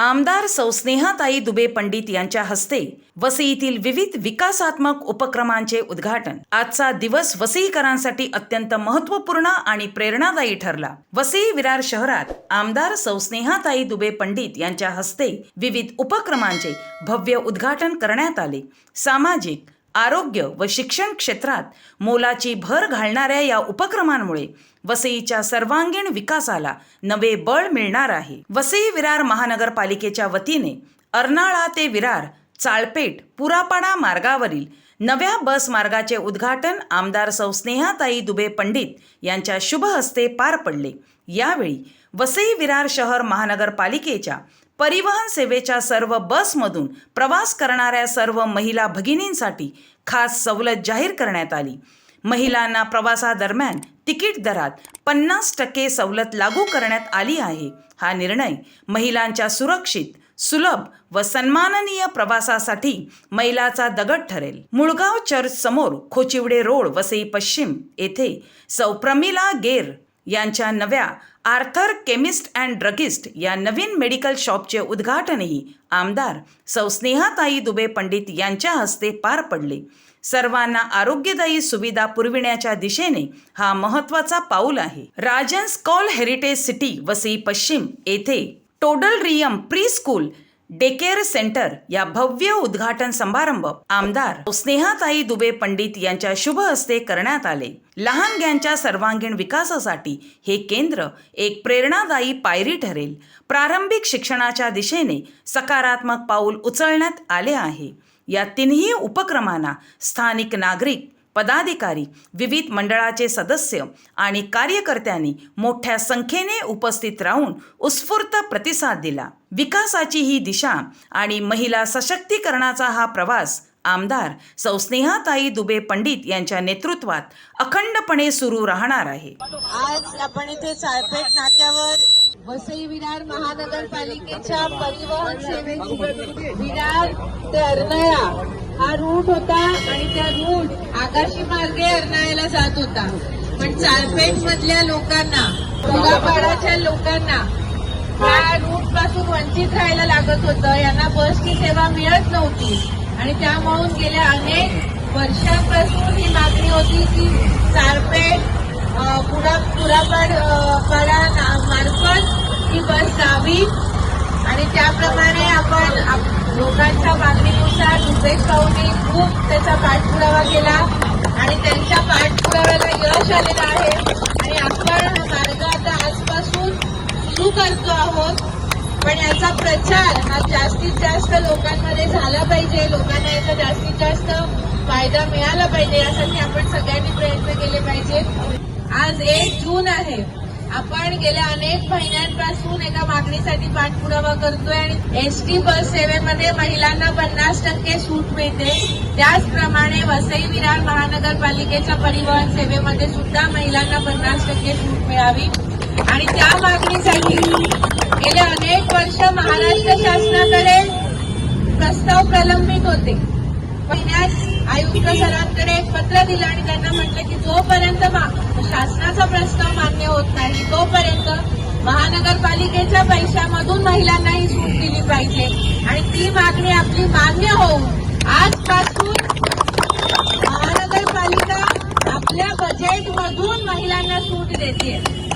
आमदार सौस्नेहाताई दुबे पंडित यांच्या हस्ते वसईतील विविध विकासात्मक उपक्रमांचे उद्घाटन. आजचा दिवस वसईकरांसाठी अत्यंत महत्त्वपूर्ण आणि प्रेरणादायी ठरला. वसई विरार शहरात आमदार सौस्नेहाताई दुबे पंडित यांच्या हस्ते विविध उपक्रमांचे भव्य उद्घाटन करण्यात आले. सामाजिक आरोग्य व शिक्षण क्षेत्रात मोलाची भर घालणाऱ्या या उपक्रमांमुळे वसईच्या सर्वांगीण विकासाला नवे बळ मिळणार आहे. वसई विरार महानगरपालिकेच्या वतीने अर्नाळा ते विरार चाळपेट पुरापाडा मार्गावरील नव्या बस मार्गाचे उद्घाटन आमदार सौस्नेहाताई दुबे पंडित यांच्या शुभ हस्ते पार पडले. यावेळी वसई विरार शहर महानगरपालिकेच्या परिवहन सेवेच्या सर्व बसमधून प्रवास करणाऱ्या सर्व महिला भगिनींसाठी खास सवलत जाहीर करण्यात आली. महिलांना प्रवासादरम्यान तिकीट दरात पन्नास टक्के सवलत लागू करण्यात आली आहे. हा निर्णय महिलांच्या सुरक्षित सुलभ व सन्माननीय प्रवासासाठी मैलाचा दगड ठरेल. मुळगाव चर्च समोर खोचिवडे रोड वसई पश्चिम येथे सौ प्रमिला गेर यांच्या नव्या आर्थर केमिस्ट अँड ड्रगिस्ट या नवीन मेडिकल शॉपचे उद्घाटनही आमदार सौ स्नेहाताई दुबे पंडित यांच्या हस्ते पार पडले. सर्वांना आरोग्यदायी सुविधा पुरविण्याच्या दिशेने हा महत्त्वाचा पाऊल आहे. Rajan's call heritage city Vasai पश्चिम येथे टोडल रियम प्री स्कूल डेकेअर सेंटर या भव्य उद्घाटन समारंभ आमदार स्नेहाताई दुबे पंडित यांच्या शुभ हस्ते करण्यात आले. लहानग्यांच्या सर्वांगीण विकासासाठी हे केंद्र एक प्रेरणादायी पायरी ठरेल. प्रारंभिक शिक्षणाच्या दिशेने सकारात्मक पाऊल उचलण्यात आले आहे. या तिन्ही उपक्रमांना स्थानिक नागरिक पदाधिकारी विविध मंडळाचे सदस्य आणि कार्यकर्त्यांनी मोठ्या संख्येने उपस्थित राहून उत्स्फूर्त प्रतिसाद दिला. विकासाची ही दिशा आणि महिला सशक्तीकरणाचा हा प्रवास आमदार सौस्नेहाताई दुबे पंडित यांच्या नेतृत्वात अखंडपणे सुरू राहणार आहे. आज आपण इथे चाळपेट नाक्यावर वसई विरार महानगरपालिकेच्या परिवहन सेवेची विरार ते अर्नया हा रूट होता आणि त्या रूट आकाशी मार्गे अर्नाळ्याला जात होता. पण चारपेट मधल्या लोकांना मुलापाडाच्या लोकांना त्या रूटपासून वंचित राहायला लागत होतं. यांना बसची सेवा मिळत नव्हती. आणि त्यामुळून गेल्या अनेक वर्षांपासून ही मागणी होती की चारपेट पुरा पुरापाड पाडा मार्फत ही बस जावी. आणि त्याप्रमाणे आपण लोकांच्या मागणीनुसार रुपेश भाऊनी खूप त्याचा पाठपुरावा केला आणि त्यांच्या पाठपुराव्याला यश आलेलं आहे. आणि आपण हा मार्ग आता आजपासून सुरू करतो आहोत. पण याचा प्रचार हा जास्तीत जास्त लोकांमध्ये झाला पाहिजे. लोकांना याचा जास्तीत जास्त फायदा मिळाला पाहिजे यासाठी आपण सगळ्यांनी प्रयत्न केले पाहिजेत. आज एक जून आहे. आपण गेल्या अनेक महिन्यांपासून एका मागणीसाठी पाठपुरावा करतोय आणि एसटी बस सेवेमध्ये महिलांना पन्नास टक्के सूट मिळते. त्याचप्रमाणे वसई विरार महानगरपालिकेच्या परिवहन सेवेमध्ये सुद्धा महिलांना पन्नास टक्के सूट मिळावी. आणि त्या मागणीसाठी गेले अनेक वर्ष महाराष्ट्र शासनाकडे प्रस्ताव प्रलंबित होते. महिन्यात आयुक्त सरांकडे एक पत्र दिलं आणि त्यांना म्हटलं की जोपर्यंत शासनाचा होत नाही. तोपर्यंत महानगरपालिकेच्या पैशामधून महिलांना ही सूट दिली पाहिजे. आणि ती मागणी आपली मान्य होऊन आजपासून महानगरपालिका आपल्या बजेटमधून महिलांना सूट देते